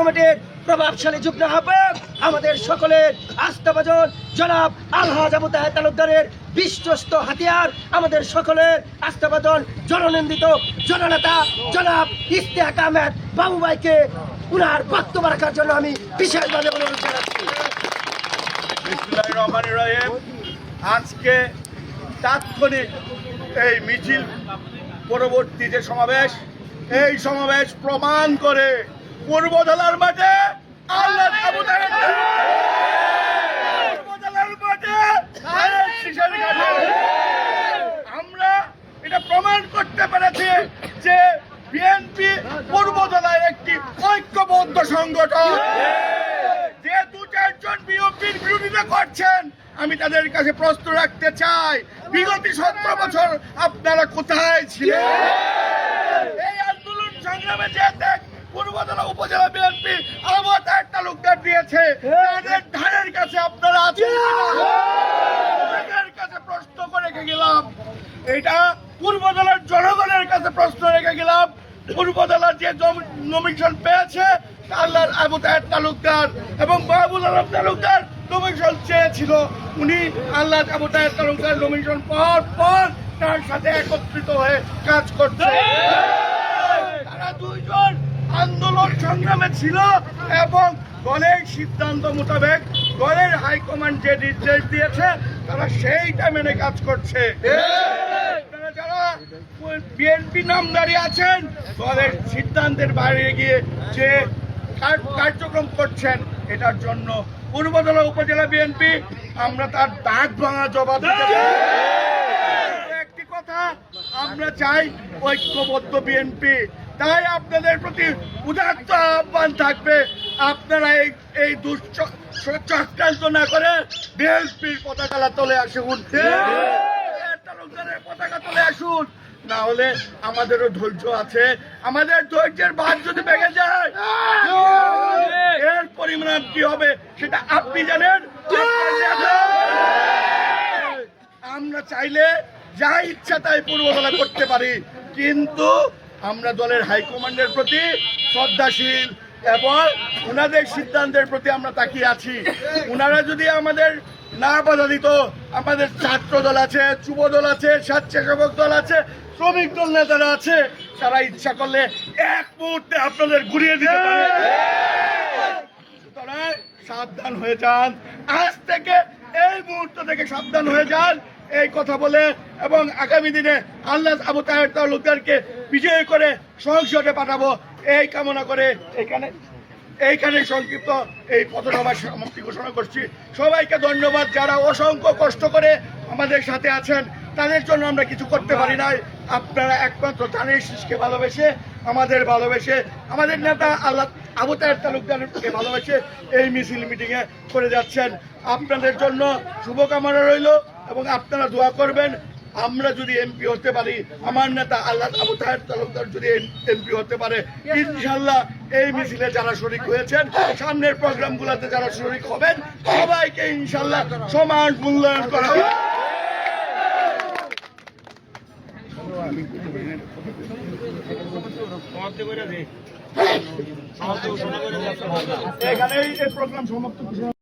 কমিটির প্রভাবশালী যুগ্ম আহ্বায়ক আমাদের সকলের আস্থাভাজন জনাব আলহাজ আবু তালুকদারের বিশ্বস্ত হাতিয়ার, আমাদের সকলের আস্থাভাজন জননন্দিত জননেতা জনাব ইস্তেহাক আহমেদ বাবু ভাইকে উনার বক্তব্য রাখার জন্য আমি বিশেষভাবে অনুরোধ জানাচ্ছি। আজকে তাৎক্ষণিক এই মিছিল পরবর্তী যে সমাবেশ, এই সমাবেশ প্রমাণ করে আল্লাহ তাহের পূর্বদলার মাঠে ঘাটে আমরা এটা প্রমাণ করতে পেরেছি যে বিএনপি পূর্বদলায় একটি ঐক্যবদ্ধ সংগঠন। যে দু চারজন বিএনপির বিরোধিতা করছেন, আমি তাদের কাছে প্রশ্ন রাখতে চাই, বিগত সতেরো বছর আপনারা কোথায় ছিলেন? এই আন্দোলন সংগ্রামে যে দেখ পূর্বতলা উপজেলা বিএনপি আমার এক তালুকদার দিয়েছে। তাদের ধারের কাছে আপনারা আছেন কাছে প্রশ্ন করে রেখে গেলাম। এটা পূর্বতলার জনগণের কাছে প্রশ্ন রেখে গেলাম। পূর্বতলার যে নমিশন পেয়েছে আল্লাহ আবু তাহের তালুকদার এবং মাহবুল আলম তালুকদার নমিশন চেয়েছিল। উনি আল্লাহ আবু তাহের তালুকদার নমিশন পাওয়ার পর তার সাথে একত্রিত হয়ে কাজ করছে তারা দুইজন আন্দোলন সংগ্রামে ছিল এবং দলের সিদ্ধান্ত মোতাবেক দলের হাইকমান্ড যে নির্দেশ দিয়েছে, তারা সেইটা মেনে কাজ করছে। যারা বিএনপি নামদারি আছেন, দলের সিদ্ধান্তের বাইরে গিয়ে যে কার- কার্যক্রম করছেন, এটার জন্য পূর্বতলা উপজেলা বিএনপি আমরা তার দাগ ভাঙা জবাব একটি কথা, আমরা চাই ঐক্যবদ্ধ বিএনপি তাই আপনাদের প্রতি উদাত্ত আহ্বান থাকবে, আপনারা এই এই দুশ্চক্রান্ত না করে বিএনপির পতাকা তোলে আসুন পতাকা তোলে আসুন। না হলে আমাদেরও ধৈর্য আছে। আমাদের ধৈর্যের বাদ যদি ভেঙে যায়, এর পরিমাণ কি হবে সেটা আপনি জানেন। আমরা চাইলে যা ইচ্ছা তাই পূর্ববেলা করতে পারি। কিন্তু আমরা দলের হাইকমান্ডের প্রতি শ্রদ্ধাশীল এবং ওনাদের সিদ্ধান্তের প্রতি আমরা তাকিয়ে আছি। ওনারা যদি আমাদের না বাধা দিত, আমাদের ছাত্র দল আছে, যুব দল আছে, স্বেচ্ছাসেবক দল আছে, শ্রমিক দল নেতারা আছে, তারা ইচ্ছা করলে এক মুহূর্তে আপনাদের ঘুরিয়ে দিতে সুতরাং সাবধান হয়ে যান। আজ থেকে এই মুহূর্ত থেকে সাবধান হয়ে যান। এই কথা বলে এবং আগামী দিনে আল্লাহ আবু তাহের তালুকদারকে বিজয় করে সংসদে পাঠাবো। এই কামনা করে এখানে এইখানে সংক্ষিপ্ত এই পথসভার সমাপ্তি ঘোষণা করছি। সবাইকে ধন্যবাদ। যারা অসংখ্য কষ্ট করে আমাদের সাথে আছেন, তাদের জন্য আমরা কিছু করতে পারি নাই। আপনারা একমাত্র ধানের শীষকে ভালোবেসে, আমাদের ভালোবেসে, আমাদের নেতা আল্লাহ আবু তাহের তালুকদারকে ভালোবেসে এই মিছিল মিটিংয়ে করে যাচ্ছেন। আপনাদের জন্য শুভকামনা রইল এবং আপনারা দোয়া করবেন। আমরা যদি এমপি হতে পারি আমার নেতা আল্লাহ আবু তাহের তালুকদার যদি এমপি হতে পারে ইনশাল্লাহ এই মিছিলে যারা শরিক হয়েছেন সামনের প্রোগ্রামগুলোতে যারা শরিক হবেন সবাইকে ইনশাল্লাহ সমান মূল্যায়ন করা হবে। এখানেই এই প্রোগ্রাম সমাপ্ত।